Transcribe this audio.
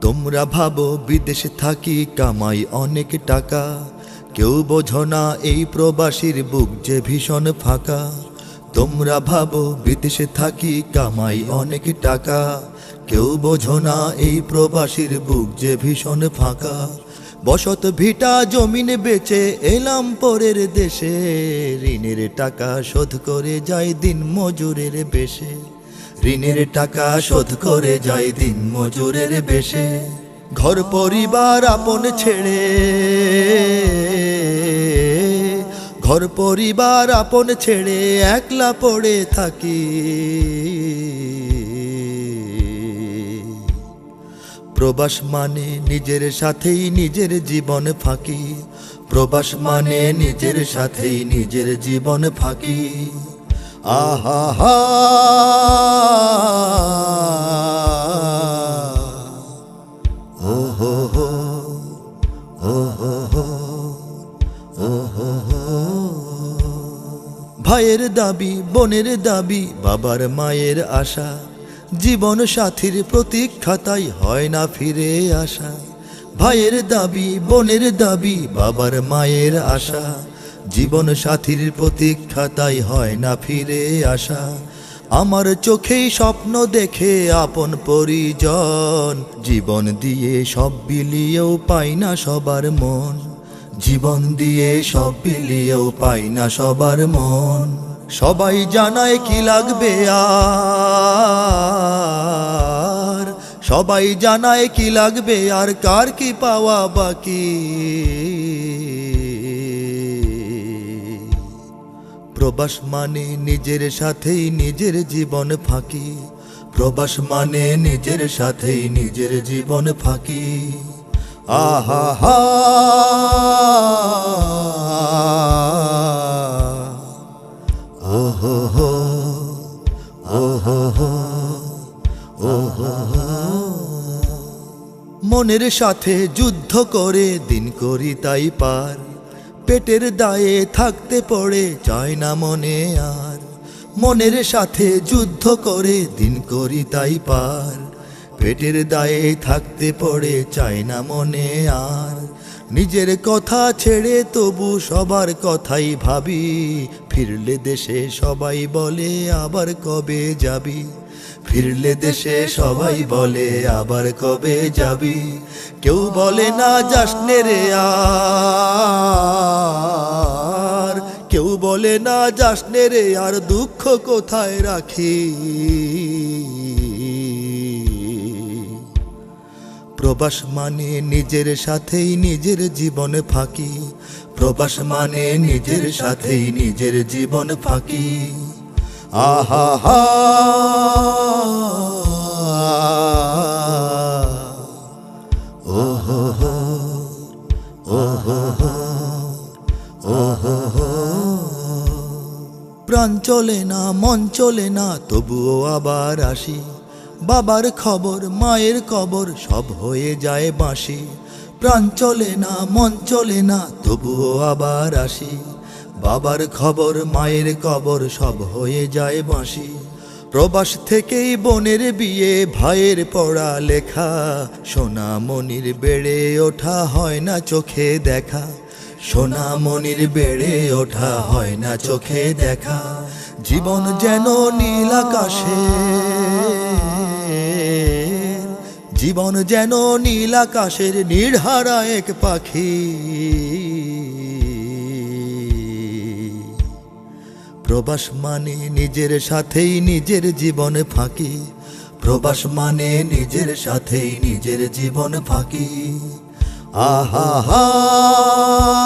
তোমরা ভাবো বিদেশে থাকি, কামাই অনেক টাকা। কেউ বোঝো না এই প্রবাসীর বুক যে ভীষণ ফাঁকা। তোমরা ভাবো বিদেশে থাকি, কামাই অনেক টাকা। কেউ বোঝো না এই প্রবাসীর বুক যে ভীষণ ফাঁকা। বসত ভিটা জমিন বেচে এলাম পরের দেশে। ঋণের টাকা শোধ করে যায় দিন মজুরের বেশে। ঋণের টাকা শোধ করে যায় দিন মজুরের বেশে। ঘর পরিবার আপন ছেড়ে। ঘর পরিবার আপন ছেড়ে একলা পড়ে থাকি। প্রবাস মানে নিজের সাথেই নিজের জীবন ফাঁকি। প্রবাস মানে নিজের সাথেই নিজের জীবন ফাঁকি। আহা ভাইয়ের দাবি, বোনের দাবি, বাবার মায়ের আশা। জীবন সাথীর প্রতীক্ষাতাই হয় না ফিরে আসা। ভাইয়ের দাবি, বোনের দাবি, বাবার মায়ের আশা। জীবন সাথীর প্রতীক্ষাতাই হয় না ফিরে আসা। আমার চোখেই স্বপ্ন দেখে আপন পরিজন। জীবন দিয়ে সব বিলিয়েও পাই না সবার মন। জীবন দিয়ে সব বিলিয়েও পাই না সবার মন। সবাই জানায় কি লাগবে আর। সবাই জানায় কি লাগবে আর কার কি পাওয়া বাকি। প্রবাস মানে নিজের সাথেই নিজের জীবন ফাঁকি। প্রবাস মানে নিজের সাথেই নিজের জীবন ফাঁকি। আহা, হা। ও হো। হো ও হো। হো ও হো হো। মনের সাথে যুদ্ধ করে দিন করি তাই পার। পেটের দায়ে থাকতে পড়ে চায় না মনে আর। মনের সাথে যুদ্ধ করে, দিন করি তাই পার। পেটের দায়ে থাকতে পড়ে চায় না মনে আর। নিজের কথা ছেড়ে তবু সবার কথাই ভাবি। ফিরলে দেশে সবাই বলে, আবার কবে যাবি? ফিরলে দেশে সবাই বলে, আবার কবে যাবি? কেউ বলে, না যাসনে রে আর। কেউ বলে, না যাসনে রে আর, দুঃখ কোথায় রাখি প্রবাস মানে নিজের সাথেই নিজের জীবন ফাঁকি। প্রবাস মানে নিজের সাথেই নিজের জীবন ফাঁকি। আহা হা প্রাণ চলে না, মন চলে না, তবুও আবার আসি। বাবার খবর, মায়ের কবর সব হয়ে যায় বাঁশি। প্রাণ চলে না, মন চলে না, তবুও আবার আসি। বাবার খবর, মায়ের কবর, সব হয়ে যায় বাঁশি। প্রবাস থেকেই বোনের বিয়ে, ভাইয়ের পড়া লেখা সোনা মনির বেড়ে ওঠা হয় না চোখে দেখা। সোনা মনির বেড়ে ওঠা হয় না চোখে দেখা। জীবন যেন নীল আকাশে। জীবন যেন নীল আকাশের নির্হারা এক পাখি। প্রবাস মানে নিজের সাথেই নিজের জীবন ফাঁকি। প্রবাস মানে নিজের সাথেই নিজের জীবন ফাঁকি। আহা হা।